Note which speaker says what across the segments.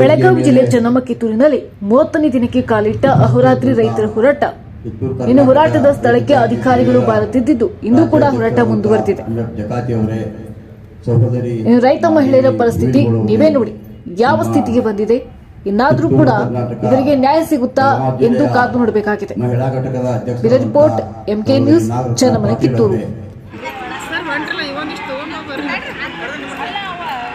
Speaker 1: ಬೆಳಗಾವಿ ಜಿಲ್ಲೆ ಚನ್ನಮಕಿತ್ತೂರಿನಲ್ಲಿ ಮೂವತ್ತನೇ ದಿನಕ್ಕೆ ಕಾಲಿಟ್ಟ ಅಹೋರಾತ್ರಿ ರೈತರ ಹೋರಾಟ. ಇನ್ನು ಹೋರಾಟದ ಸ್ಥಳಕ್ಕೆ ಅಧಿಕಾರಿಗಳು ಬಾರುತ್ತಿದ್ದು ಇಂದು ಕೂಡ ಹೋರಾಟ ಮುಂದುವರೆದಿದೆ. ರೈತ ಮಹಿಳೆಯರ ಪರಿಸ್ಥಿತಿ ನೀವೇ ನೋಡಿ ಯಾವ ಸ್ಥಿತಿಗೆ ಬಂದಿದೆ? ಇನ್ನಾದ್ರೂ ಕೂಡ ಇವರಿಗೆ ನ್ಯಾಯ ಸಿಗುತ್ತಾ ಎಂದು ಕಾದು ನೋಡಬೇಕಾಗಿದೆ. ರಿಪೋರ್ಟ್ ಎಂಕೆ ನ್ಯೂಸ್ ಚನ್ನಮನೆ ಕಿತ್ತೂರು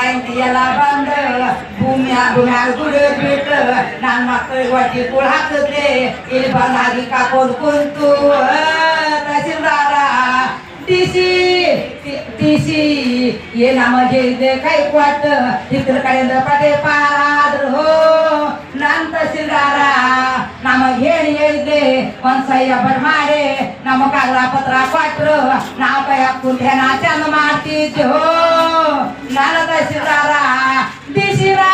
Speaker 2: ಹೆಂಡತಿ ಎಲ್ಲ ಬಂದ ಭೂಮಿಯ ಭೂಮ್ಯಾಗ ಗುಡಿ ಬಿಟ್ಟು ನನ್ನ ಮಕ್ಕಳಿಗೆ ಹೊಟ್ಟಿ ಕೂಳ್ ಹಾಕಿದ್ರೆ ಇಲ್ಲಿ ಬಂದ ಹಾಗೆ ಕಾಕೊಂಡು ಕುಂತು ತಹಸೀಲ್ದಾರ ಟಿಸಿ ಟಿಸಿ ಏ ನಮಗೆ ಇದೆ ಕೈ ಕೊಟ್ಟು ಇದ್ರ ಕಡೆಯಿಂದ ಪದೇ ಪಾರಾದ್ರು ಹೋ ನನ್ ತಹಸೀಲ್ದಾರ ನಮಗ್ ಹೇಳಿ ಹೇಳಿದ್ದೆ ಒಂದ್ काम कागदापत्रा पात्र नाकया कुठ्यानाच्यान मारतीत. हो नारद शिरारा दिशिरा.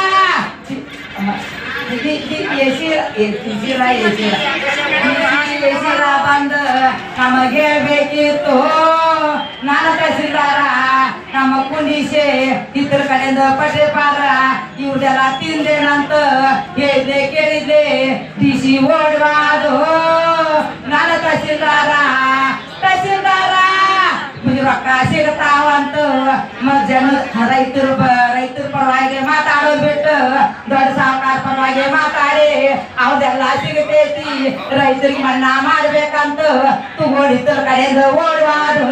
Speaker 2: येशिरा येशिरा. बांध काम घेबेकीत हो नारद शिरारा काम कुंडीशे इतर कडेंद पटे पारा इवड्याला तीन दे नंतर हे दे केळी दे. दिशी ओढवाद हो. ನಿಮ್ಗೆ ಸಿಗತಾವ ಅಂತ ಮತ್ ಜನ ರೈತರ ರೈತರ ಪರವಾಗಿ ಮಾತಾಡೋದ್ ಬಿಟ್ಟು ದೊಡ್ಡ ಸಾವುಕಾರ ಪರವಾಗಿ ಮಾತಾಡಿ ಅವ್ದೆಲ್ಲ ಸಿಗತೈತಿ. ರೈತರಿಗೆ ಮನ್ನಾ ಮಾಡ್ಬೇಕಂತ ತಗೊಂಡಿದ್ದರ ಕಡೆಯಿಂದ ಓಡುವಾರು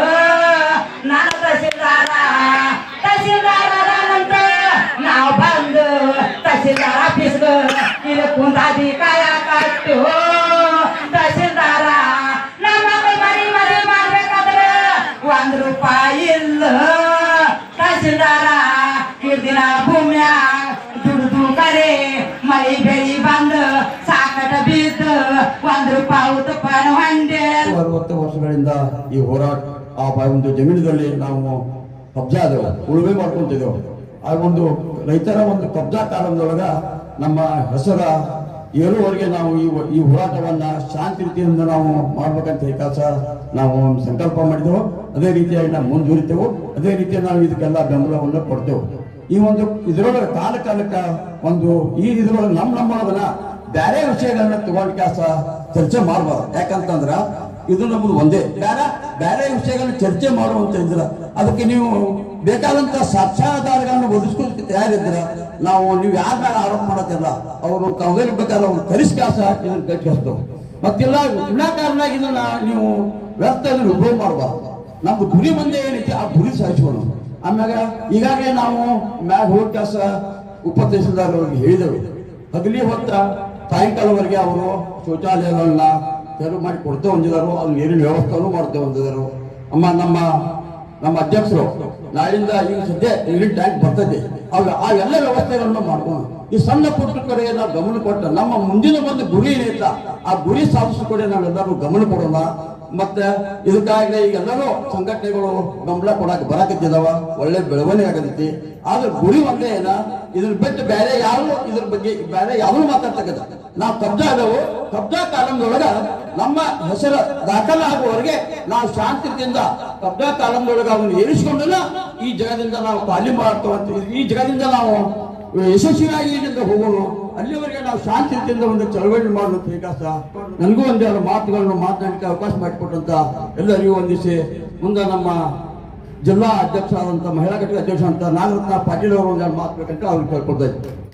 Speaker 2: ಕರೆ ಬೆಳಿ ಬಂದು ಸಾಕಟ
Speaker 3: ಅರವತ್ತು ವರ್ಷಗಳಿಂದ ಈ ಹೋರಾಟ, ಆ ಒಂದು ಜಮೀನದಲ್ಲಿ ನಾವು ಕಬ್ಜಾ ಉಳುಮೆ ಮಾಡ್ಕೊಂತಿದ್ದೆವು ಆ ಒಂದು ರೈತರ ಒಂದು ಕಬ್ಜಾ ಕಾಲದೊಳಗ ನಮ್ಮ ಹೆಸರ ಏಳುವರೆಗೆ ನಾವು ಈ ಈ ಹೋರಾಟವನ್ನ ಶಾಂತಿ ರೀತಿಯಿಂದ ನಾವು ಮಾಡ್ಬೇಕಂತ ಈ ಕೆಲಸ ನಾವು ಸಂಕಲ್ಪ ಮಾಡಿದೆವು. ಅದೇ ರೀತಿಯಾಗಿ ನಾವು ಮುಂದುವರಿತೇವೆ. ಅದೇ ರೀತಿಯಾಗಿ ನಾವು ಇದಕ್ಕೆಲ್ಲ ಬೆಂಬಲವನ್ನು ಕೊಡ್ತೇವೆ. ಈ ಒಂದು ಇದ್ರೊಳಗೆ ಕಾಲ ಕಾಲಕ್ಕ ಒಂದು ಈ ಇದ್ರೊಳಗೆ ನಮ್ಮ ನಮ್ಮೊಳಗನ್ನ ಬೇರೆ ವಿಷಯಗಳನ್ನ ತಗೊಂಡ್ ಕೆಲಸ ಚರ್ಚೆ ಮಾಡಬಾರ್ದು. ಯಾಕಂತಂದ್ರ ಇದು ನಮ್ದು ಒಂದೇ. ಬೇರೆ ಬೇರೆ ವಿಷಯಗಳನ್ನ ಚರ್ಚೆ ಮಾಡುವಂತ ಇದ್ರ. ಅದಕ್ಕೆ ನೀವು ಬೇಕಾದಂತ ಸಾಕ್ಷಾಧಾರಗಳನ್ನ ಒದಗಿಸ್ಕೊಳ್ಳಿಕ್ಕೆ ತಯಾರಿದ್ರ ನಾವು ನೀವು ಯಾರ ಮೇಲೆ ಆರೋಪ ಮಾಡೋದಿಲ್ಲ ಅವರು ಕೌದಲ್ ಬೇಕಾದ್ರೆ ಅವ್ರು ಕಲಿಸ್ ಕೆಲಸ ಹಾಕಿ ಇದನ್ನ ಕಟ್ಟಿಸ್ತೇವೆ ಮತ್ತಿಲ್ಲ ವಿನಾಕಾರಣ ಇದನ್ನ ನೀವು ವ್ಯರ್ಥ ಉಪಯೋಗ ಮಾಡಬಾರ್ದು. ನಮ್ದು ಗುರಿ ಮುಂದೆ ಏನಿದೆ ಆ ಗುರಿ ಸಾಧಿಸ್ಕೊಂಡು ಆಮ್ಯಾಗ ಈಗಾಗಲೇ ನಾವು ಮ್ಯಾಗ ಹೋಗಿ ಕೆಲಸ ಉಪದೇಶದವ್ರಿಗೆ ಹೇಳಿದೆವು ಹಗಲಿ ಹೊತ್ತ ಸಾಯಂಕಾಲವರೆಗೆ ಅವರು ಶೌಚಾಲಯಗಳನ್ನ ತೆರವು ಮಾಡಿ ಕೊಡ್ತೇವೆ ಅಂದಿದ್ದಾರೆ ಅದು ನೀರಿನ ವ್ಯವಸ್ಥೆಯನ್ನು ಮಾಡ್ತೇವೆ ಅಂದಿದ್ದಾರೆ ಅಮ್ಮ, ನಮ್ಮ ನಮ್ಮ ಅಧ್ಯಕ್ಷರು, ನಾಳಿಂದ ಈಗ ಸದ್ಯ ನೀರಿನ ಟ್ಯಾಂಕ್ ಬರ್ತದೆ, ಅವ ಆ ಎಲ್ಲ ವ್ಯವಸ್ಥೆಗಳನ್ನು ಮಾಡ್ಕೊಂಡು ಈ ಸಣ್ಣ ಪುಟ್ಟ ನಾವು ಗಮನ ಕೊಟ್ಟ ನಮ್ಮ ಮುಂದಿನ ಒಂದು ಗುರಿ ಏನೈತ ಆ ಗುರಿ ಸಾಧಿಸೋ ಕಡೆ ನಾವೆಲ್ಲರೂ ಗಮನ ಕೊಡೋಣ. ಮತ್ತೆ ಇದಕ್ಕಾಗಲೇ ಈಗ ಎಲ್ಲರೂ ಸಂಘಟನೆಗಳು ಗಮನ ಕೊಡಕ್ಕೆ ಬರಾಕತ್ತಿದಾವ, ಒಳ್ಳೆ ಬೆಳವಣಿಗೆ ಆಗತೈತಿ. ಆದ್ರೆ ಗುರಿ ಒಂದೇ ಏನ? ಇದ್ರ ಬಿಟ್ಟು ಬೇರೆ ಯಾರು ಇದ್ರ ಬಗ್ಗೆ ಬೇರೆ ಯಾವ್ದು ಮಾತಾಡ್ತಕ್ಕದ ನಾವು ಕಬ್ಜ ಆದವು ಕಬ್ಜಾ ಕಾಲಂದೊಳಗ ನಮ್ಮ ಹೆಸರು ದಾಖಲಾಗುವವರೆಗೆ ನಾವು ಶಾಂತಿಯಿಂದ ಕಬ್ಜಾ ಕಾಲಂದೊಳಗ ಅವನು ಏರಿಸಿಕೊಂಡಲ್ಲ ಈ ಜಗದಿಂದ ನಾವು ಖಾಲಿ ಮಾಡ್ತೇವಂತ ಈ ಜಗದಿಂದ ನಾವು ಯಶಸ್ವಿಯಾಗಿ ಹೋಗೋಣ ಅಲ್ಲಿವರೆಗೆ ನಾವು ಶಾಂತಿಯಿಂದ ಒಂದು ಚಳವಳಿ ಮಾಡುವಂತ ವಿಕಾಸ. ನನಗೂ ಒಂದೆರಡು ಮಾತುಗಳನ್ನು ಮಾತನಾಡಲಿಕ್ಕೆ ಅವಕಾಶ ಮಾಡಿಕೊಟ್ಟಂತ ಎಲ್ಲರಿಗೂ ಒಂದಿಸಿ ಮುಂದೆ ನಮ್ಮ ಜಿಲ್ಲಾ ಅಧ್ಯಕ್ಷ ಆದಂತ ಮಹಿಳಾ ಘಟಕ ಅಧ್ಯಕ್ಷ ಅಂತ ನಾಗರತ್ನ ಪಾಟೀಲ್ ಅವರು ಒಂದೆರಡು ಮಾತು ಬೇಕಂತ ಅವ್ರಿಗೆ ಕೇಳ್ಕೊಳ್ತಾ ಇದ್ದೀನಿ.